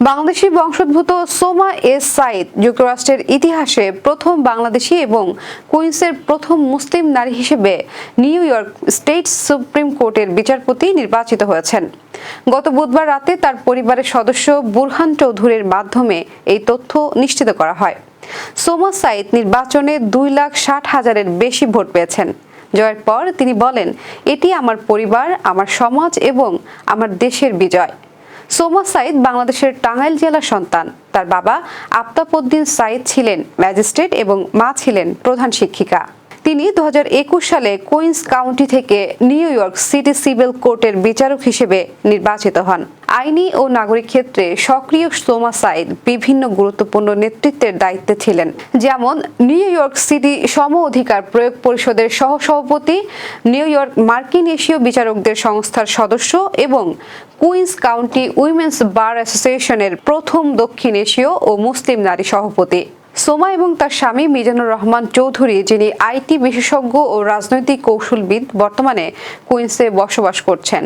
বাংলাদেশি বংশোদ্ভূত সোমা এস সাইদ যুক্তরাষ্ট্রের ইতিহাসে প্রথম বাংলাদেশি এবং কুইন্সের প্রথম মুসলিম নারী হিসেবে নিউ ইয়র্ক স্টেট সুপ্রিম কোর্টের বিচারপতি নির্বাচিত হয়েছেন। গত বুধবার রাতে তার পরিবারের সদস্য বুরহান চৌধুরীর মাধ্যমে এই তথ্য নিশ্চিত করা হয়। সোমা সাইদ নির্বাচনে দুই লাখ ষাট হাজারের বেশি ভোট পেয়েছেন। জয়ের পর তিনি বলেন, এটি আমার পরিবার, আমার সমাজ এবং আমার দেশের বিজয়। সোমা সাইদ বাংলাদেশের টাঙ্গাইল জেলার সন্তান। তার বাবা আফতাবউদ্দিন সাইদ ছিলেন ম্যাজিস্ট্রেট এবং মা ছিলেন প্রধান শিক্ষিকা। তিনি দু হাজার একুশ সালে কুইন্স কাউন্টি থেকে নিউ ইয়র্ক সিটি সিভিল কোর্টের বিচারক হিসেবে নির্বাচিত হন। আইনি ও নাগরিক ক্ষেত্রে সক্রিয় সোমা সাইদ বিভিন্ন গুরুত্বপূর্ণ নেতৃত্বের দায়িত্বে ছিলেন, যেমন নিউ ইয়র্ক সিটি সম অধিকার প্রয়োগ পরিষদের সহসভাপতি, নিউ ইয়র্ক মার্কিন এশীয় বিচারকদের সংস্থার সদস্য এবং কুইন্স কাউন্টি উইমেন্স বার অ্যাসোসিয়েশনের প্রথম দক্ষিণ এশীয় ও মুসলিম নারী সভাপতি। সোমা এবং তার স্বামী মিজানুর রহমান চৌধুরী, যিনি আইটি বিশেষজ্ঞ ও রাজনৈতিক কৌশলবিদ, বর্তমানে কুইন্সে বসবাস করছেন।